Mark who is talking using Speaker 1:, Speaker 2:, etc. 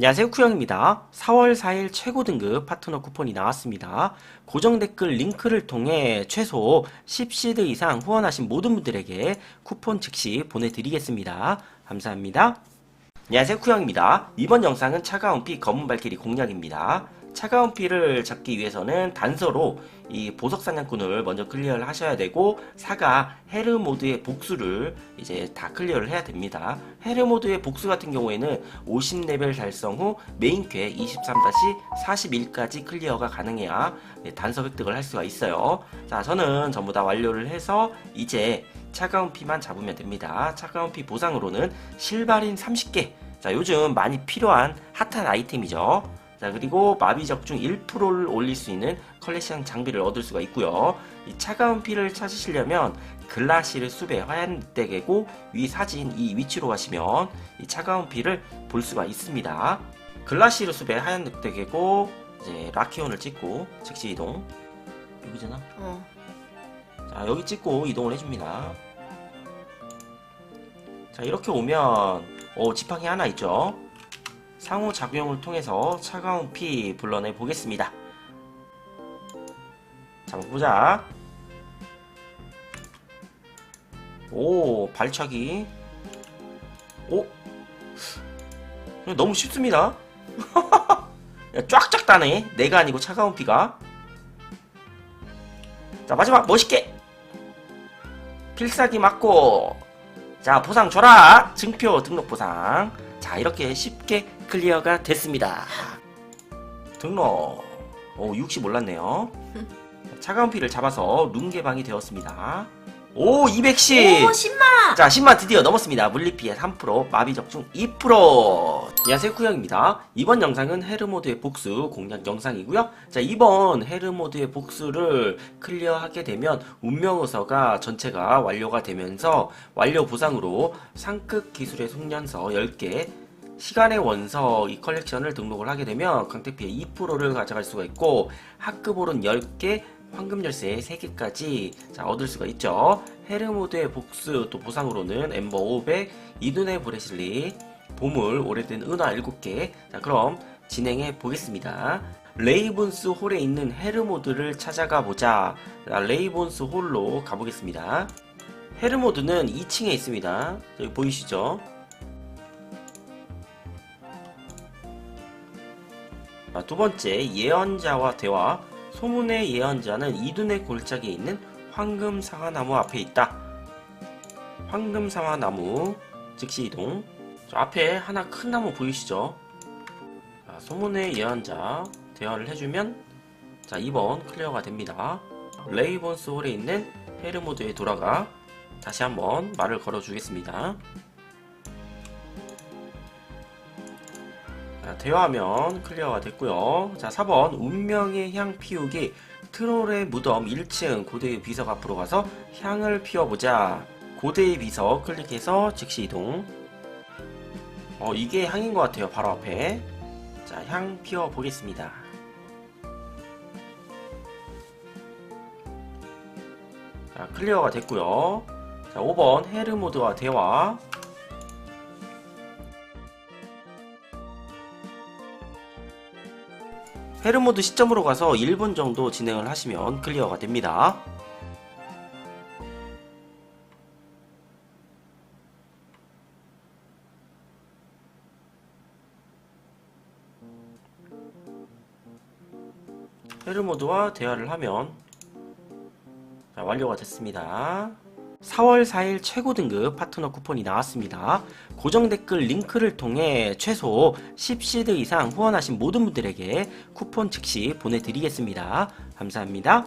Speaker 1: 안녕하세요 쿠영입니다. 4월 4일 최고 등급 파트너 쿠폰이 나왔습니다. 고정 댓글 링크를 통해 최소 10시드 이상 후원하신 모든 분들에게 쿠폰 즉시 보내드리겠습니다. 감사합니다. 안녕하세요 쿠영입니다. 이번 영상은 차가운 피 검은 발길이 공략입니다. 차가운 피를 잡기 위해서는 단서로 이 보석 사냥꾼을 먼저 클리어를 하셔야 되고 사가 헤르 모드의 복수를 이제 다 클리어를 해야 됩니다. 헤르 모드의 복수 같은 경우에는 50레벨 달성 후 메인 퀘 23-41까지 클리어가 가능해야 네, 단서 획득을 할 수가 있어요. 자, 저는 전부 다 완료를 해서 이제 차가운 피만 잡으면 됩니다. 차가운 피 보상으로는 실바린 30개. 자, 요즘 많이 필요한 핫한 아이템이죠. 자, 그리고 마비 적중 1%를 올릴 수 있는 컬렉션 장비를 얻을 수가 있고요. 이 차가운 피를 찾으시려면 글라시르 숲의 화얀 늑대개고 위 사진 이 위치로 가시면 이 차가운 피를 볼 수가 있습니다. 글라시르 숲의 하얀 늑대개고 이제 라키온을 찍고 즉시 이동. 여기잖아.
Speaker 2: 어.
Speaker 1: 자, 여기 찍고 이동을 해줍니다. 자, 이렇게 오면, 어, 지팡이 하나 있죠? 상호작용을 통해서 차가운 피 불러내 보겠습니다. 잡아보자. 오, 발차기. 오, 너무 쉽습니다. 야, 쫙쫙 따네. 내가 아니고 차가운 피가. 자, 마지막 멋있게. 필살기 맞고 자 보상 줘라 증표 등록 보상 자 이렇게 쉽게 클리어가 됐습니다. 등록. 오 60 올랐네요. 차가운 피를 잡아서 룬 개방이 되었습니다 오 210!
Speaker 2: 오, 10만!
Speaker 1: 자, 10만 드디어 넘었습니다. 물리피해 3%, 마비 적중 2%. 안녕하세요, 쿠영입니다. 이번 영상은 헤르모드의 복수 공략 영상이고요. 자, 이번 헤르모드의 복수를 클리어하게 되면 운명의서가 전체가 완료가 되면서 완료 보상으로 상급 기술의 숙련서 10개, 시간의 원서 이 컬렉션을 등록을 하게 되면 강택피해 2%를 가져갈 수가 있고 학급 오른 10개, 황금 열쇠 3개까지 자, 얻을 수가 있죠. 헤르모드의 복수 또 보상으로는 엠버 500, 이둔의 브레실리, 보물, 오래된 은화 7개. 자, 그럼 진행해 보겠습니다. 레이본스 홀에 있는 헤르모드를 찾아가 보자. 자, 레이본스 홀로 가보겠습니다. 헤르모드는 2층에 있습니다. 여기 보이시죠? 자, 두 번째 예언자와 대화. 소문의 예언자는 이둔의 골짜기에 있는 황금 상아나무 앞에 있다. 황금 상아나무 즉시 이동. 저 앞에 하나 큰 나무 보이시죠? 자, 소문의 예언자 대화를 해주면 자 2번 클리어가 됩니다. 레이본스 홀에 있는 헤르모드에 돌아가 다시 한번 말을 걸어주겠습니다. 자, 대화하면 클리어가 됐고요. 자, 4번 운명의 향 피우기 트롤의 무덤 1층 고대의 비석 앞으로 가서 향을 피워보자. 고대의 비석 클릭해서 즉시 이동. 어, 이게 향인 것 같아요. 바로 앞에. 자, 향 피워보겠습니다. 자, 클리어가 됐고요. 자, 5번 헤르모드와 대화. 헤르모드 시점으로 가서 1분 정도 진행을 하시면 클리어가 됩니다. 헤르모드와 대화를 하면 자, 완료가 됐습니다. 4월 4일 최고 등급 파트너 쿠폰이 나왔습니다. 고정 댓글 링크를 통해 최소 10시드 이상 후원하신 모든 분들에게 쿠폰 즉시 보내드리겠습니다. 감사합니다.